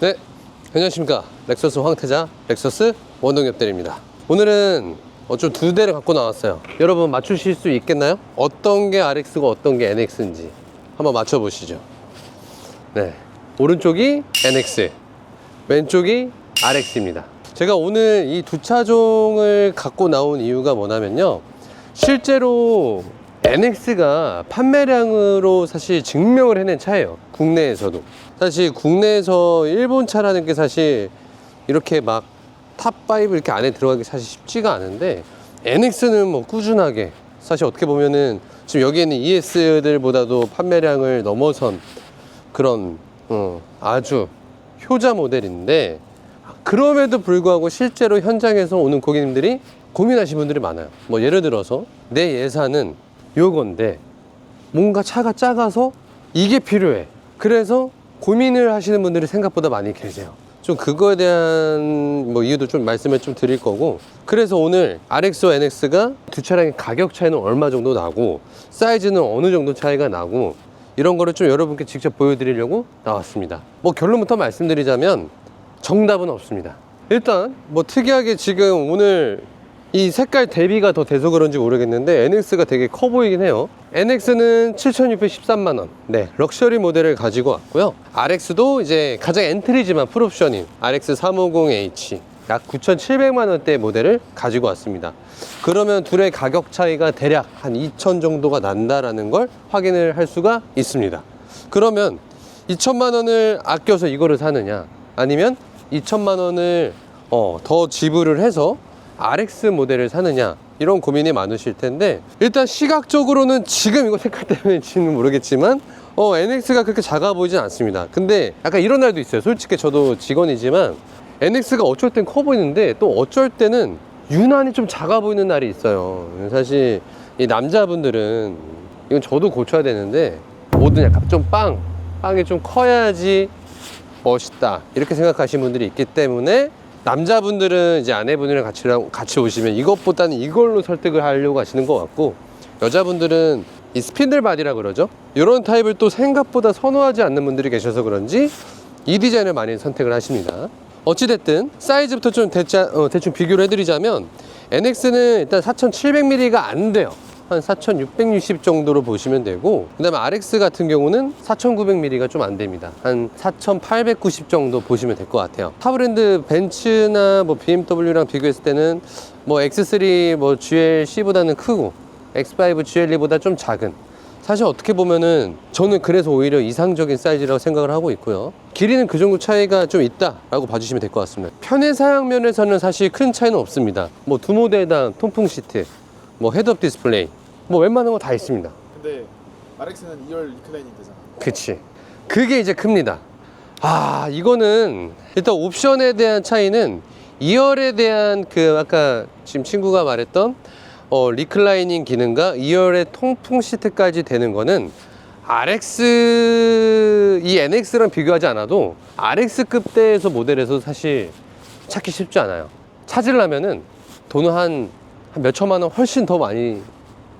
네, 안녕하십니까. 렉서스 황태자, 렉서스 원동엽대리입니다. 오늘은 어좀 두 대를 갖고 나왔어요. 여러분 맞추실 수 있겠나요? 어떤 게 RX고 어떤 게 NX인지 한번 맞춰보시죠. 네, 오른쪽이 NX, 왼쪽이 RX입니다. 제가 오늘 이 두 차종을 갖고 나온 이유가 뭐냐면요. 실제로 NX가 판매량으로 사실 증명을 해낸 차예요. 국내에서도. 사실 국내에서 일본 차라는 게 사실 이렇게 막 탑5 이렇게 안에 들어가기 사실 쉽지가 않은데 NX는 뭐 꾸준하게 사실 어떻게 보면은 지금 여기 있는 ES들보다도 판매량을 넘어선 그런 어, 아주 효자 모델인데 그럼에도 불구하고 실제로 현장에서 오는 고객님들이 고민하시는 분들이 많아요. 뭐 예를 들어서 내 예산은 요건데 뭔가 차가 작아서 이게 필요해. 그래서 고민을 하시는 분들이 생각보다 많이 계세요. 좀 그거에 대한 뭐 이유도 좀 말씀을 좀 드릴 거고 그래서 오늘 RX와 NX가 두 차량의 가격 차이는 얼마 정도 나고 사이즈는 어느 정도 차이가 나고 이런 거를 좀 여러분께 직접 보여드리려고 나왔습니다. 뭐 결론부터 말씀드리자면 정답은 없습니다. 일단 뭐 특이하게 지금 오늘 이 색깔 대비가 더 돼서 그런지 모르겠는데 NX가 되게 커 보이긴 해요. NX는 7,613만 원. 네, 럭셔리 모델을 가지고 왔고요. RX도 이제 가장 엔트리지만 풀옵션인 RX 350H 약 9,700만 원대 모델을 가지고 왔습니다. 그러면 둘의 가격 차이가 대략 한 2천 정도가 난다라는 걸 확인을 할 수가 있습니다. 그러면 2천만 원을 아껴서 이거를 사느냐 아니면 2천만 원을 어, 더 지불을 해서 RX 모델을 사느냐 이런 고민이 많으실 텐데 일단 시각적으로는 지금 이거 색깔 때문인지는 모르겠지만 어, NX가 그렇게 작아 보이진 않습니다. 근데 약간 이런 날도 있어요. 솔직히 저도 직원이지만 NX가 어쩔 땐 커 보이는데 또 어쩔 때는 유난히 좀 작아 보이는 날이 있어요. 사실 이 남자분들은 이건 저도 고쳐야 되는데 뭐든 약간 좀 빵, 빵이 좀 커야지 멋있다. 이렇게 생각하시는 분들이 있기 때문에 남자분들은 이제 아내분이랑 같이, 같이 오시면 이것보다는 이걸로 설득을 하려고 하시는 것 같고 여자분들은 이 스핀들 바디라 그러죠? 이런 타입을 또 생각보다 선호하지 않는 분들이 계셔서 그런지 이 디자인을 많이 선택을 하십니다. 어찌됐든 사이즈부터 좀 대짜, 어, 대충 비교를 해드리자면 NX는 일단 4700mm가 안 돼요 한 4660 정도로 보시면 되고 그 다음에 RX 같은 경우는 4900mm가 좀 안 됩니다. 한 4890 정도 보시면 될 것 같아요. 타 브랜드 벤츠나 뭐 BMW랑 비교했을 때는 뭐 X3 뭐 GLC보다는 크고 X5 GLE보다 좀 작은. 사실 어떻게 보면은 저는 그래서 오히려 이상적인 사이즈라고 생각을 하고 있고요. 길이는 그 정도 차이가 좀 있다라고 봐주시면 될 것 같습니다. 편의 사양 면에서는 사실 큰 차이는 없습니다. 뭐 두 모델당 통풍 시트 뭐 헤드업 디스플레이 뭐 웬만한 거 다 있습니다. 근데 RX는 2열 리클라이닝 되잖아. 그치. 그게 이제 큽니다. 아, 이거는 일단 옵션에 대한 차이는 2열에 대한 그 아까 지금 친구가 말했던 어, 리클라이닝 기능과 2열의 통풍 시트까지 되는 거는 RX 이 NX랑 비교하지 않아도 RX급 대에서 모델에서 사실 찾기 쉽지 않아요. 찾으려면은 돈을 한, 한 몇 천만 원 훨씬 더 많이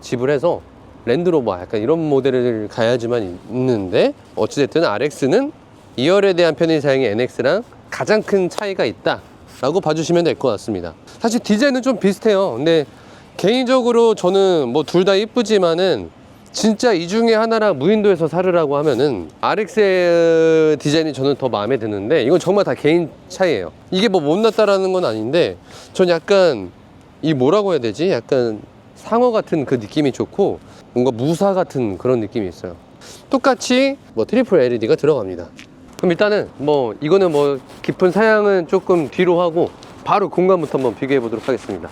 지불해서 랜드로버 약간 이런 모델을 가야지만 있는데 어찌됐든 RX는 2열에 대한 편의 사양이 NX랑 가장 큰 차이가 있다 라고 봐주시면 될 것 같습니다. 사실 디자인은 좀 비슷해요. 근데 개인적으로 저는 뭐 둘 다 이쁘지만은 진짜 이 중에 하나랑 무인도에서 사르라고 하면은 RX의 디자인이 저는 더 마음에 드는데 이건 정말 다 개인 차이예요. 이게 뭐 못났다라는 건 아닌데 전 약간 이 뭐라고 해야 되지? 약간 상어 같은 그 느낌이 좋고 뭔가 무사 같은 그런 느낌이 있어요. 똑같이 뭐 트리플 LED가 들어갑니다. 그럼 일단은 뭐 이거는 뭐 깊은 사양은 조금 뒤로 하고 바로 공간부터 한번 비교해 보도록 하겠습니다.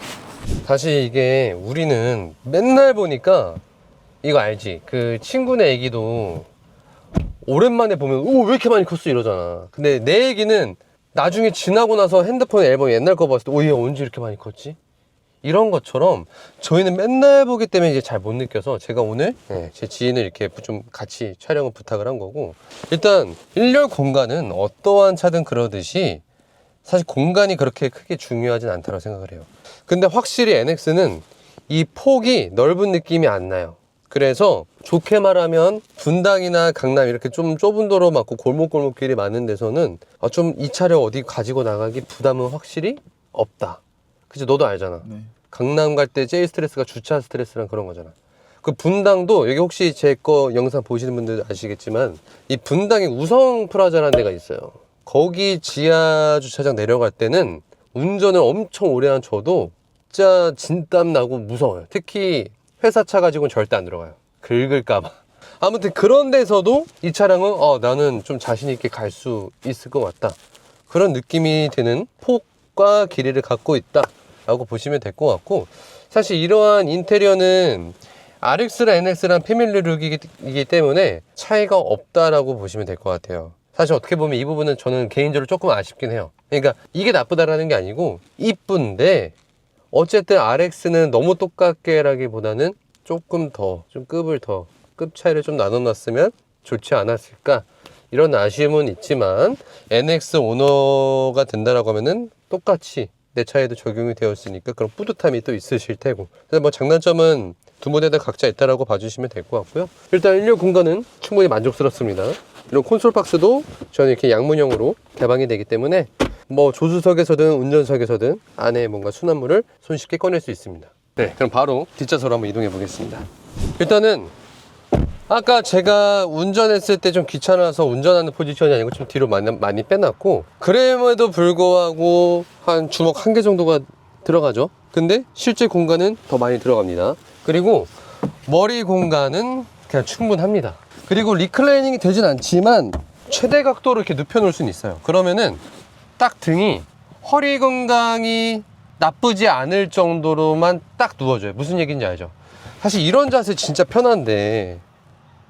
사실 이게 우리는 맨날 보니까 이거 알지? 그 친구네 애기도 오랜만에 보면 오 왜 이렇게 많이 컸어 이러잖아. 근데 내 애기는 나중에 지나고 나서 핸드폰 앨범 옛날 거 봤을 때 오 얘 언제 이렇게 많이 컸지? 이런 것처럼 저희는 맨날 보기 때문에 이제 잘 못 느껴서 제가 오늘 네, 제 지인을 이렇게 좀 같이 촬영을 부탁을 한 거고 일단 1열 공간은 어떠한 차든 그러듯이 사실 공간이 그렇게 크게 중요하진 않다고 생각을 해요 근데 확실히 NX는 이 폭이 넓은 느낌이 안 나요 그래서 좋게 말하면 분당이나 강남 이렇게 좀 좁은 도로 맞고 골목골목길이 많은 데서는 아, 좀이 차를 어디 가지고 나가기 부담은 확실히 없다. 그치 너도 알잖아. 네. 강남 갈 때 제일 스트레스가 주차 스트레스랑 그런 거잖아. 그 분당도 여기 혹시 제 거 영상 보시는 분들 아시겠지만 이 분당에 우성 프라자라는 데가 있어요. 거기 지하 주차장 내려갈 때는 운전을 엄청 오래 한 저도 진짜 진땀 나고 무서워요. 특히 회사 차 가지고는 절대 안 들어가요. 긁을까봐. 아무튼 그런 데서도 이 차량은 어, 나는 좀 자신 있게 갈 수 있을 것 같다. 그런 느낌이 드는 폭과 길이를 갖고 있다 라고 보시면 될 것 같고 사실 이러한 인테리어는 RX랑 NX랑 패밀리룩이기 때문에 차이가 없다라고 보시면 될 것 같아요. 사실 어떻게 보면 이 부분은 저는 개인적으로 조금 아쉽긴 해요. 그러니까 이게 나쁘다라는 게 아니고 이쁜데 어쨌든 RX는 너무 똑같게라기보다는 조금 더, 좀 급을 더, 급 차이를 좀 나눠놨으면 좋지 않았을까. 이런 아쉬움은 있지만, NX 오너가 된다라고 하면은 똑같이 내 차에도 적용이 되었으니까 그런 뿌듯함이 또 있으실 테고. 그래서 뭐 장단점은 두 모델 다 각자 있다라고 봐주시면 될 것 같고요. 일단 1열 공간은 충분히 만족스럽습니다. 이런 콘솔 박스도 저는 이렇게 양문형으로 개방이 되기 때문에 뭐 조수석에서든 운전석에서든 안에 뭔가 수납물을 손쉽게 꺼낼 수 있습니다. 네, 그럼 바로 뒷좌석으로 한번 이동해 보겠습니다. 일단은 아까 제가 운전했을 때 좀 귀찮아서 운전하는 포지션이 아니고 좀 뒤로 많이, 많이 빼놨고 그럼에도 불구하고 한 주먹 한 개 정도가 들어가죠. 근데 실제 공간은 더 많이 들어갑니다. 그리고 머리 공간은 그냥 충분합니다. 그리고 리클라이닝이 되진 않지만 최대 각도로 이렇게 눕혀 놓을 수는 있어요. 그러면은 딱 등이 허리 건강이 나쁘지 않을 정도로만 딱 누워줘요. 무슨 얘기인지 알죠? 사실 이런 자세 진짜 편한데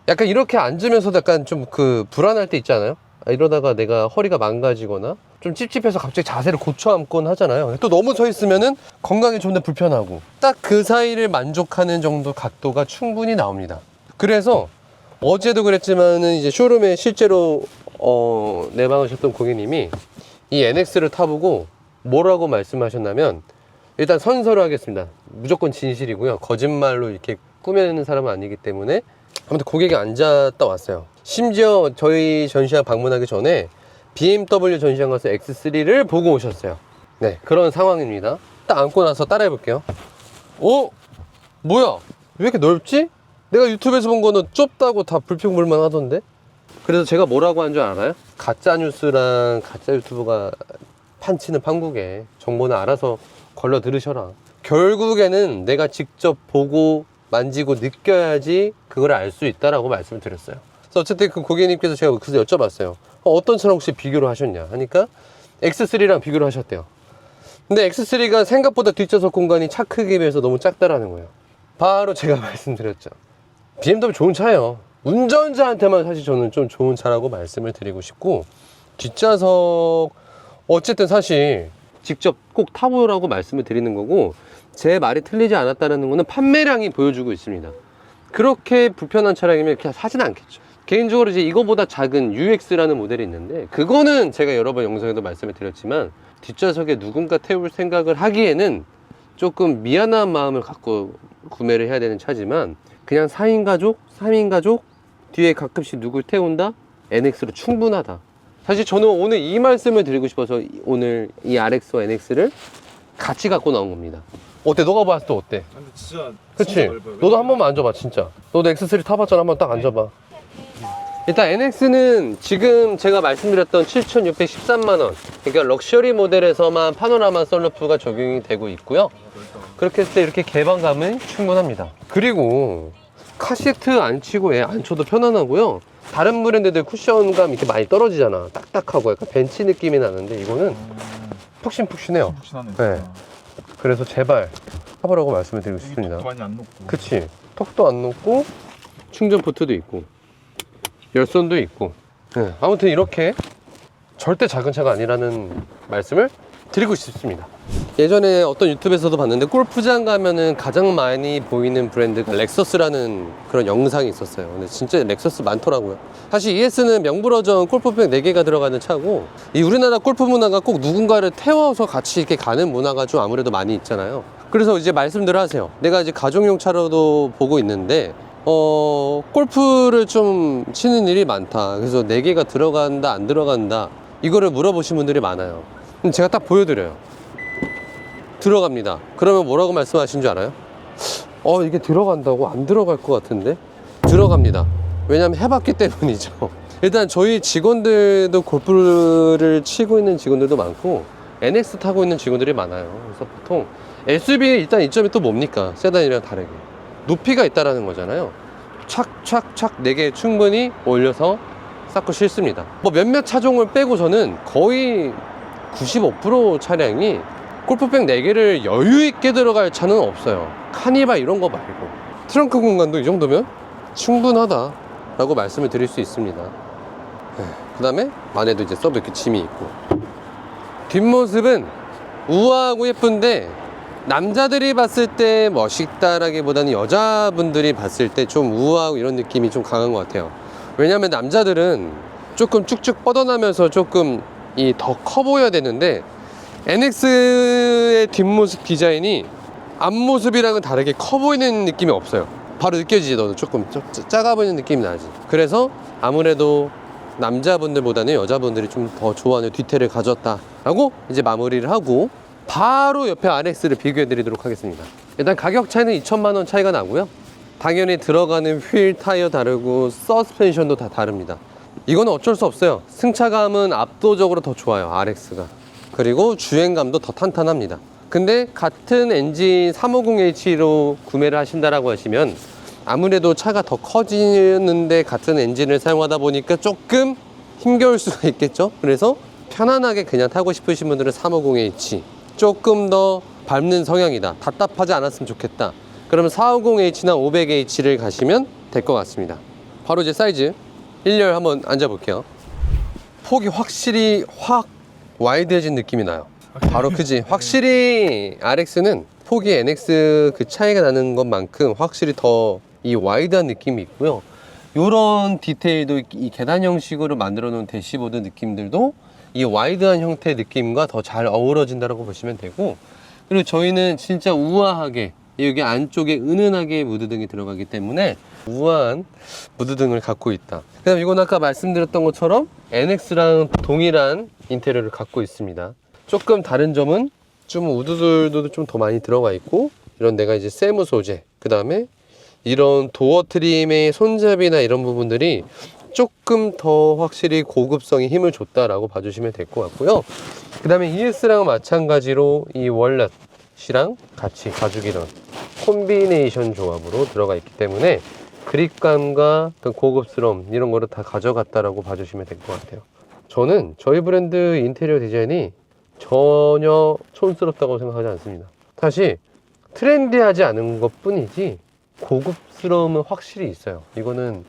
약간 이렇게 앉으면서도 약간 좀 그 불안할 때 있잖아요. 아, 이러다가 내가 허리가 망가지거나 좀 찝찝해서 갑자기 자세를 고쳐 앉곤 하잖아요. 또 너무 서 있으면은 건강에 좀더 불편하고 딱 그 사이를 만족하는 정도 각도가 충분히 나옵니다. 그래서 어제도 그랬지만은 이제 쇼룸에 실제로 어, 내방하셨던 고객님이 이 NX를 타보고 뭐라고 말씀하셨냐면 일단 선서를 하겠습니다. 무조건 진실이고요. 거짓말로 이렇게 꾸며내는 사람은 아니기 때문에 아무튼 고객이 앉았다 왔어요. 심지어 저희 전시장 방문하기 전에 BMW 전시장 가서 X3를 보고 오셨어요. 네, 그런 상황입니다. 딱 앉고 나서 따라해 볼게요. 오! 뭐야? 왜 이렇게 넓지? 내가 유튜브에서 본 거는 좁다고 다 불평불만 하던데? 그래서 제가 뭐라고 한 줄 알아요? 가짜 뉴스랑 가짜 유튜브가 판치는 판국에 정보는 알아서 걸러 들으셔라. 결국에는 내가 직접 보고 만지고 느껴야지 그걸 알 수 있다라고 말씀을 드렸어요. 그래서 어쨌든 그 고객님께서 제가 그래서 여쭤봤어요. 어, 어떤 차랑 혹시 비교를 하셨냐 하니까 X3랑 비교를 하셨대요. 근데 X3가 생각보다 뒷좌석 공간이 차 크기에 비해서 너무 작다라는 거예요. 바로 제가 말씀드렸죠. BMW 좋은 차예요. 운전자한테만 사실 저는 좀 좋은 차라고 말씀을 드리고 싶고 뒷좌석 어쨌든 사실 직접 꼭 타보라고 말씀을 드리는 거고 제 말이 틀리지 않았다는 거는 판매량이 보여주고 있습니다. 그렇게 불편한 차량이면 그냥 사진 않겠죠. 개인적으로 이제 이거보다 작은 UX라는 모델이 있는데 그거는 제가 여러 번 영상에도 말씀을 드렸지만 뒷좌석에 누군가 태울 생각을 하기에는 조금 미안한 마음을 갖고 구매를 해야 되는 차지만 그냥 4인 가족, 3인 가족 뒤에 가끔씩 누굴 태운다? NX로 충분하다. 사실 저는 오늘 이 말씀을 드리고 싶어서 오늘 이 RX와 NX를 같이 갖고 나온 겁니다. 어때? 너가 봤을 때 어때? 아, 근데 진짜 그치? 넓어요. 너도 한 번만 앉아봐, 진짜. 너도 X3 타봤잖아. 한 번 딱 앉아봐. 일단 NX는 지금 제가 말씀드렸던 7,613만원. 그러니까 럭셔리 모델에서만 파노라마 썬루프가 적용이 되고 있고요. 그렇게 했을 때 이렇게 개방감은 충분합니다. 그리고 카시트 안 치고 얘 안 쳐도 편안하고요. 다른 브랜드들 쿠션감 이렇게 많이 떨어지잖아. 딱딱하고 약간 벤치 느낌이 나는데 이거는 푹신푹신해요. 푹신하네. 네. 그래서 제발 타보라고 말씀을 드리고 싶습니다. 도 많이 안 녹고. 그치 턱도 안 높고 충전 포트도 있고 열선도 있고 네, 아무튼 이렇게 절대 작은 차가 아니라는 말씀을 드리고 싶습니다 예전에 어떤 유튜브에서도 봤는데 골프장 가면은 가장 많이 보이는 브랜드가 렉서스라는 그런 영상이 있었어요 근데 진짜 렉서스 많더라고요 사실 ES는 명불허전 골프백 4개가 들어가는 차고 이 우리나라 골프 문화가 꼭 누군가를 태워서 같이 이렇게 가는 문화가 좀 아무래도 많이 있잖아요 그래서 이제 말씀들 하세요 내가 이제 가족용 차로도 보고 있는데 어, 골프를 좀 치는 일이 많다. 그래서 4개가 들어간다, 안 들어간다. 이거를 물어보신 분들이 많아요. 그럼 제가 딱 보여드려요. 들어갑니다. 그러면 뭐라고 말씀하신 줄 알아요? 어, 이게 들어간다고? 안 들어갈 것 같은데? 들어갑니다. 왜냐면 해봤기 때문이죠. 일단 저희 직원들도 골프를 치고 있는 직원들도 많고, NX 타고 있는 직원들이 많아요. 그래서 보통 SUV의 일단 이점이 또 뭡니까? 세단이랑 다르게. 높이가 있다라는 거잖아요. 착착착 4개 충분히 올려서 쌓고 싫습니다. 뭐 몇몇 차종을 빼고서는 거의 95% 차량이 골프백 4개를 여유 있게 들어갈 차는 없어요. 카니발 이런 거 말고. 트렁크 공간도 이 정도면 충분하다 라고 말씀을 드릴 수 있습니다. 그 다음에 안에도 이제 서브 이렇게 짐이 있고. 뒷모습은 우아하고 예쁜데 남자들이 봤을 때 멋있다라기보다는 여자분들이 봤을 때 좀 우아하고 이런 느낌이 좀 강한 것 같아요. 왜냐면 남자들은 조금 쭉쭉 뻗어나면서 조금 이 더 커 보여야 되는데 NX의 뒷모습 디자인이 앞모습이랑은 다르게 커 보이는 느낌이 없어요. 바로 느껴지지 너도 조금 작아 보이는 느낌이 나지. 그래서 아무래도 남자분들보다는 여자분들이 좀 더 좋아하는 디테일을 가졌다라고 이제 마무리를 하고 바로 옆에 RX를 비교해 드리도록 하겠습니다. 일단 가격 차이는 2천만 원 차이가 나고요. 당연히 들어가는 휠 타이어 다르고 서스펜션도 다 다릅니다. 이거는 어쩔 수 없어요. 승차감은 압도적으로 더 좋아요. RX가. 그리고 주행감도 더 탄탄합니다. 근데 같은 엔진 350H로 구매를 하신다라고 하시면 아무래도 차가 더 커지는데 같은 엔진을 사용하다 보니까 조금 힘겨울 수가 있겠죠. 그래서 편안하게 그냥 타고 싶으신 분들은 350H 조금 더 밟는 성향이다. 답답하지 않았으면 좋겠다. 그러면 450H나 500H를 가시면 될 것 같습니다. 바로 이제 사이즈 1열 한번 앉아볼게요. 폭이 확실히 확 와이드해진 느낌이 나요. 바로 크지. 확실히 RX는 폭이 NX 그 차이가 나는 것만큼 확실히 더 이 와이드한 느낌이 있고요. 이런 디테일도 이 계단 형식으로 만들어 놓은 대시보드 느낌들도 이 와이드한 형태의 느낌과 더 잘 어우러진다고 보시면 되고 그리고 저희는 진짜 우아하게 여기 안쪽에 은은하게 무드등이 들어가기 때문에 우아한 무드등을 갖고 있다. 그 다음 이건 아까 말씀드렸던 것처럼 NX랑 동일한 인테리어를 갖고 있습니다. 조금 다른 점은 좀 우드들도 좀 더 많이 들어가 있고 이런 데가 이제 세무 소재 그 다음에 이런 도어 트림의 손잡이나 이런 부분들이 조금 더 확실히 고급성에 힘을 줬다라고 봐주시면 될 것 같고요. 그 다음에 ES랑 마찬가지로 이 월렛이랑 같이 가죽이랑 콤비네이션 조합으로 들어가 있기 때문에 그립감과 그 고급스러움 이런 거를 다 가져갔다라고 봐주시면 될 것 같아요. 저는 저희 브랜드 인테리어 디자인이 전혀 촌스럽다고 생각하지 않습니다. 사실 트렌디하지 않은 것 뿐이지 고급스러움은 확실히 있어요. 이거는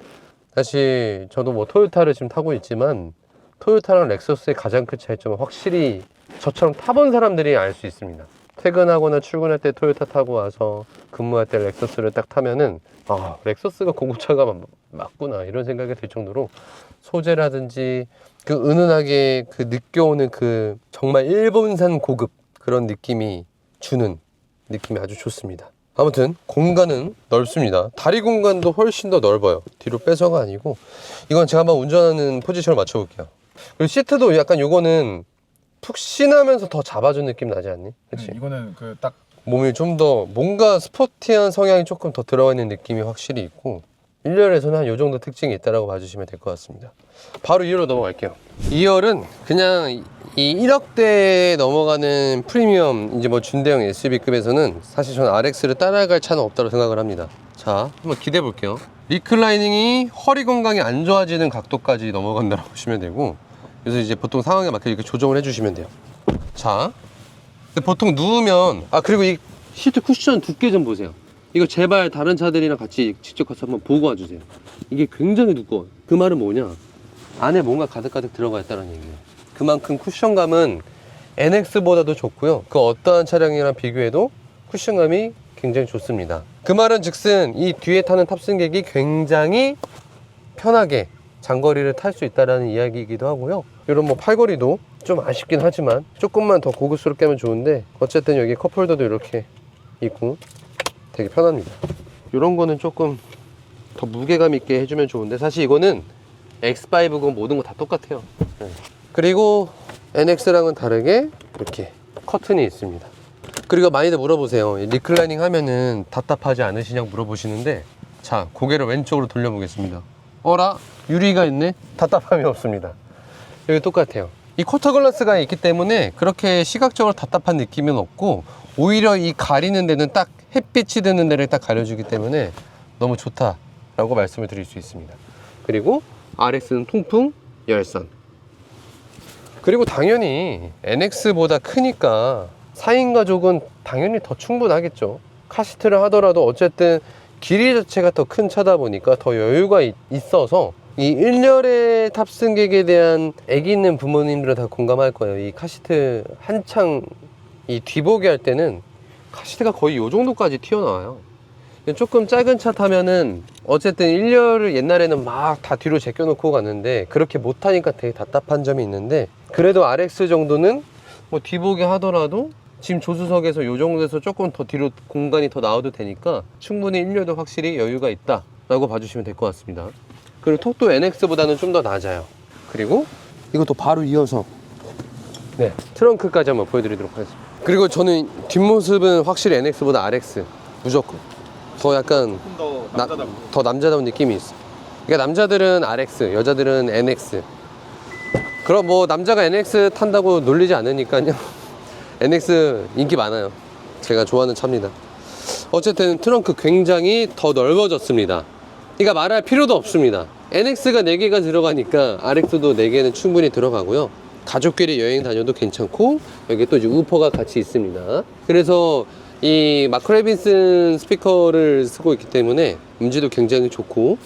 사실 저도 뭐 토요타를 지금 타고 있지만 토요타랑 렉서스의 가장 큰 차이점은 확실히 저처럼 타본 사람들이 알 수 있습니다. 퇴근하거나 출근할 때 토요타 타고 와서 근무할 때 렉서스를 딱 타면은 아 렉서스가 고급차가 맞- 맞구나 이런 생각이 들 정도로 소재라든지 그 은은하게 그 느껴오는 그 정말 일본산 고급 그런 느낌이 주는 느낌이 아주 좋습니다. 아무튼 공간은 넓습니다. 다리 공간도 훨씬 더 넓어요. 뒤로 빼서가 아니고 이건 제가 한번 운전하는 포지션을 맞춰 볼게요. 그리고 시트도 약간 요거는 푹신하면서 더 잡아준 느낌 나지 않니? 그렇지? 음, 이거는 그 딱 몸이 좀 더 뭔가 스포티한 성향이 조금 더 들어가 있는 느낌이 확실히 있고 1열에서는 한 요 정도 특징이 있다라고 봐주시면 될 것 같습니다. 바로 2열로 넘어갈게요. 2열은 그냥 이 1억대에 넘어가는 프리미엄 이제 뭐 준대형 SUV급에서는 사실 저는 RX를 따라갈 차는 없다고 생각을 합니다. 자, 한번 기대해 볼게요. 리클라이닝이 허리 건강이 안 좋아지는 각도까지 넘어간다고 보시면 되고 그래서 이제 보통 상황에 맞게 이렇게 조정을 해주시면 돼요. 자, 보통 누우면 아 그리고 이 시트 쿠션 두께 좀 보세요. 이거 제발 다른 차들이랑 같이 직접 가서 한번 보고 와주세요. 이게 굉장히 두꺼워요. 그 말은 뭐냐? 안에 뭔가 가득가득 들어가 있다는 얘기예요. 그만큼 쿠션감은 NX보다도 좋고요. 그 어떠한 차량이랑 비교해도 쿠션감이 굉장히 좋습니다. 그 말은 즉슨 이 뒤에 타는 탑승객이 굉장히 편하게 장거리를 탈 수 있다는 이야기이기도 하고요. 이런 뭐 팔걸이도 좀 아쉽긴 하지만 조금만 더 고급스럽게 하면 좋은데 어쨌든 여기 컵홀더도 이렇게 있고 되게 편합니다. 이런 거는 조금 더 무게감 있게 해주면 좋은데 사실 이거는 X5고 모든 거 다 똑같아요. 네. 그리고 NX랑은 다르게 이렇게 커튼이 있습니다. 그리고 많이들 물어보세요. 리클라이닝 하면은 답답하지 않으시냐고 물어보시는데 자 고개를 왼쪽으로 돌려보겠습니다. 어라 유리가 있네. 답답함이 없습니다. 여기 똑같아요. 이 쿼터 글라스가 있기 때문에 그렇게 시각적으로 답답한 느낌은 없고 오히려 이 가리는 데는 딱 햇빛이 드는 데를 딱 가려주기 때문에 너무 좋다라고 말씀을 드릴 수 있습니다. 그리고 RX는 통풍 열선. 그리고 당연히 NX보다 크니까 4인 가족은 당연히 더 충분하겠죠. 카시트를 하더라도 어쨌든 길이 자체가 더 큰 차다 보니까 더 여유가 있- 있어서 이 1열의 탑승객에 대한 애기 있는 부모님들은 다 공감할 거예요. 이 카시트 한창 이 뒤보기 할 때는 카시트가 거의 이 정도까지 튀어나와요. 조금 작은 차 타면은 어쨌든 1열을 옛날에는 막 다 뒤로 제껴놓고 갔는데 그렇게 못하니까 되게 답답한 점이 있는데 그래도 RX 정도는 뭐 뒤보기 하더라도 지금 조수석에서 요 정도에서 조금 더 뒤로 공간이 더 나와도 되니까 충분히 1열도 확실히 여유가 있다 라고 봐주시면 될 것 같습니다 그리고 톡도 NX보다는 좀 더 낮아요 그리고 이것도 바로 이어서 네 트렁크까지 한번 보여드리도록 하겠습니다 그리고 저는 뒷모습은 확실히 NX보다 RX 무조건 더 약간 더 나- 남자답고 더 남자다운 느낌이 있어. 그러니까 남자들은 RX, 여자들은 NX. 그럼 뭐 남자가 NX 탄다고 놀리지 않으니까요. NX 인기 많아요. 제가 좋아하는 차입니다. 어쨌든 트렁크 굉장히 더 넓어졌습니다. 그러니까 말할 필요도 없습니다. NX가 4개가 들어가니까 RX도 4개는 충분히 들어가고요. 가족끼리 여행 다녀도 괜찮고 여기 또 우퍼가 같이 있습니다. 그래서 이 마크레빈슨 스피커를 쓰고 있기 때문에 음질도 굉장히 좋고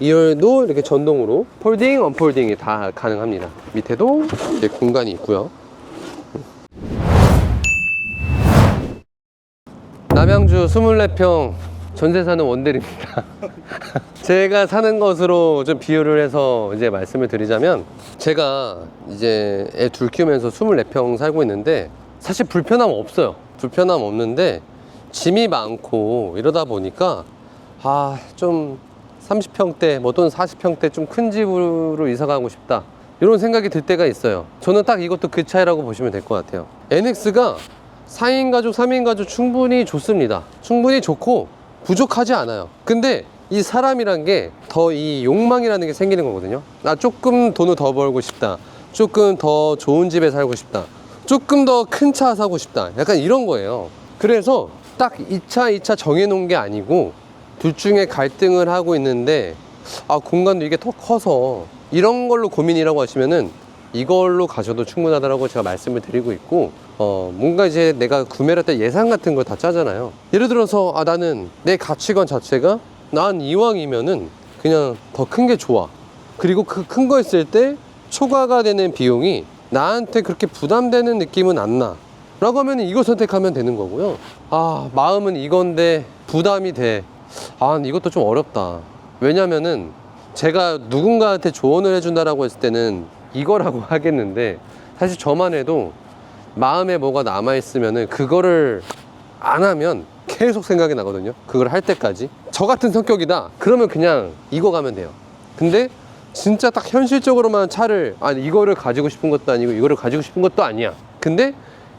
2열도 이렇게 전동으로 폴딩, 언폴딩이 다 가능합니다. 밑에도 공간이 있고요. 남양주 24평 전세 사는 원들입니다. 제가 사는 것으로 좀 비유를 해서 이제 말씀을 드리자면 제가 이제 애 둘 키우면서 24평 살고 있는데 사실 불편함 없어요. 불편함 없는데 짐이 많고 이러다 보니까 아 좀 30평대 뭐 또는 40평대 좀 큰 집으로 이사 가고 싶다. 이런 생각이 들 때가 있어요. 저는 딱 이것도 그 차이라고 보시면 될 것 같아요. NX가 4인 가족, 3인 가족 충분히 좋습니다. 충분히 좋고 부족하지 않아요. 근데 이 사람이란 게 더 이 욕망이라는 게 생기는 거거든요. 나 조금 돈을 더 벌고 싶다. 조금 더 좋은 집에 살고 싶다. 조금 더 큰 차 사고 싶다. 약간 이런 거예요. 그래서 딱 2차, 2차 정해놓은 게 아니고 둘 중에 갈등을 하고 있는데 아, 공간도 이게 더 커서 이런 걸로 고민이라고 하시면은 이걸로 가셔도 충분하다라고 제가 말씀을 드리고 있고 어 뭔가 이제 내가 구매를 할 때 예상 같은 걸 다 짜잖아요. 예를 들어서 아 나는 내 가치관 자체가 난 이왕이면은 그냥 더 큰 게 좋아. 그리고 그 큰거 했을 때 초과가 되는 비용이 나한테 그렇게 부담되는 느낌은 안 나. 라고 하면 이거 선택하면 되는 거고요. 아 마음은 이건데 부담이 돼 아 이것도 좀 어렵다. 왜냐면은 제가 누군가한테 조언을 해준다라고 했을 때는 이거라고 하겠는데 사실 저만 해도 마음에 뭐가 남아있으면은 그거를 안 하면 계속 생각이 나거든요. 그걸 할 때까지. 저 같은 성격이다. 그러면 그냥 이거 가면 돼요. 근데 진짜 딱 현실적으로만 차를, 아니, 이거를 가지고 싶은 것도 아니고 이거를 가지고 싶은 것도 아니야. 근데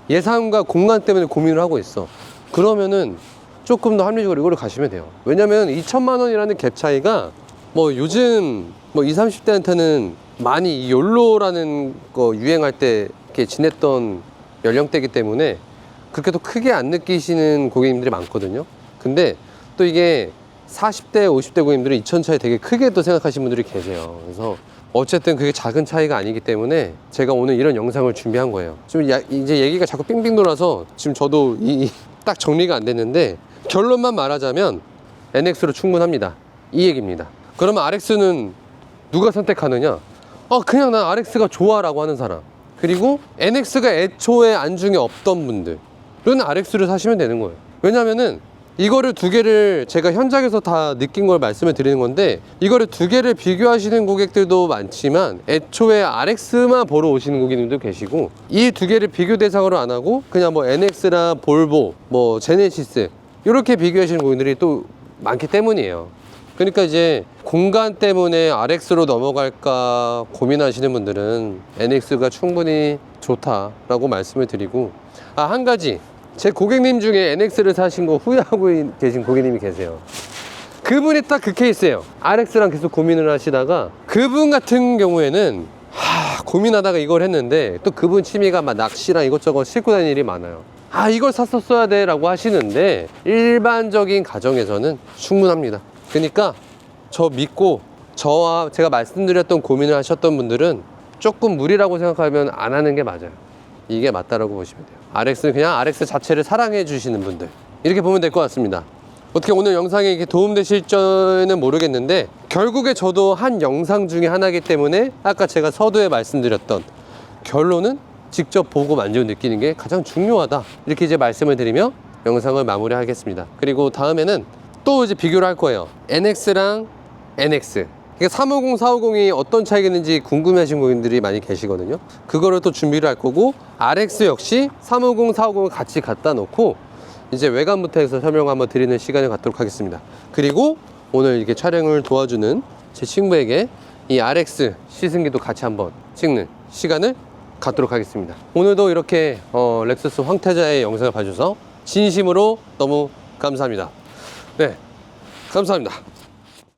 예산과 공간 때문에 고민을 하고 있어. 그러면은 조금 더 합리적으로 이거를 가시면 돼요. 왜냐면 2천만 원이라는 갭 차이가 뭐 요즘 뭐 20, 30대한테는 많이 이 욜로라는 거 유행할 때 이렇게 지냈던 연령대이기 때문에 그렇게 또 크게 안 느끼시는 고객님들이 많거든요. 근데 또 이게 40대, 50대 고객님들은 2천 차이 되게 크게 또 생각하시는 분들이 계세요. 그래서 어쨌든 그게 작은 차이가 아니기 때문에 제가 오늘 이런 영상을 준비한 거예요. 좀 야- 이제 얘기가 자꾸 빙빙 돌아서 지금 저도 이딱 정리가 안 됐는데 결론만 말하자면 NX로 충분합니다. 이 얘기입니다. 그러면 RX는 누가 선택하느냐? 아, 그냥 난 RX가 좋아라고 하는 사람. 그리고 NX가 애초에 안중에 없던 분들은 RX를 사시면 되는 거예요. 왜냐면은 이거를 두 개를 제가 현장에서 다 느낀 걸 말씀을 드리는 건데 이거를 두 개를 비교하시는 고객들도 많지만 애초에 RX만 보러 오시는 고객님도 계시고 이 두 개를 비교 대상으로 안 하고 그냥 뭐 NX나 볼보, 뭐 제네시스 이렇게 비교하시는 고객들이 또 많기 때문이에요. 그러니까 이제 공간 때문에 RX로 넘어갈까 고민하시는 분들은 NX가 충분히 좋다라고 말씀을 드리고 아 한 가지 제 고객님 중에 NX를 사신 거 후회하고 계신 고객님이 계세요. 그분이 딱 그 케이스예요. RX랑 계속 고민을 하시다가 그분 같은 경우에는 하, 고민하다가 이걸 했는데 또 그분 취미가 막 낚시랑 이것저것 싣고 다니는 일이 많아요. 아 이걸 샀었어야 돼 라고 하시는데 일반적인 가정에서는 충분합니다. 그러니까 저 믿고 저와 제가 말씀드렸던 고민을 하셨던 분들은 조금 무리라고 생각하면 안 하는 게 맞아요. 이게 맞다라고 보시면 돼요. RX는 그냥 RX 자체를 사랑해 주시는 분들 이렇게 보면 될 것 같습니다. 어떻게 오늘 영상에 이렇게 도움되실지는 모르겠는데 결국에 저도 한 영상 중에 하나이기 때문에 아까 제가 서두에 말씀드렸던 결론은 직접 보고 만지고 느끼는 게 가장 중요하다 이렇게 이제 말씀을 드리며 영상을 마무리하겠습니다. 그리고 다음에는 또 이제 비교를 할 거예요. NX랑 NX. 그러니까 350, 450이 어떤 차이가 있는지 궁금해하신 고객님들이 많이 계시거든요. 그거를 또 준비를 할 거고 RX 역시 350, 450을 같이 갖다 놓고 이제 외관부터 해서 설명 한번 드리는 시간을 갖도록 하겠습니다. 그리고 오늘 이렇게 촬영을 도와주는 제 친구에게 이 RX 시승기도 같이 한번 찍는 시간을 갖도록 하겠습니다. 오늘도 이렇게 어, 렉서스 황태자의 영상을 봐주셔서 진심으로 너무 감사합니다. 네, 감사합니다.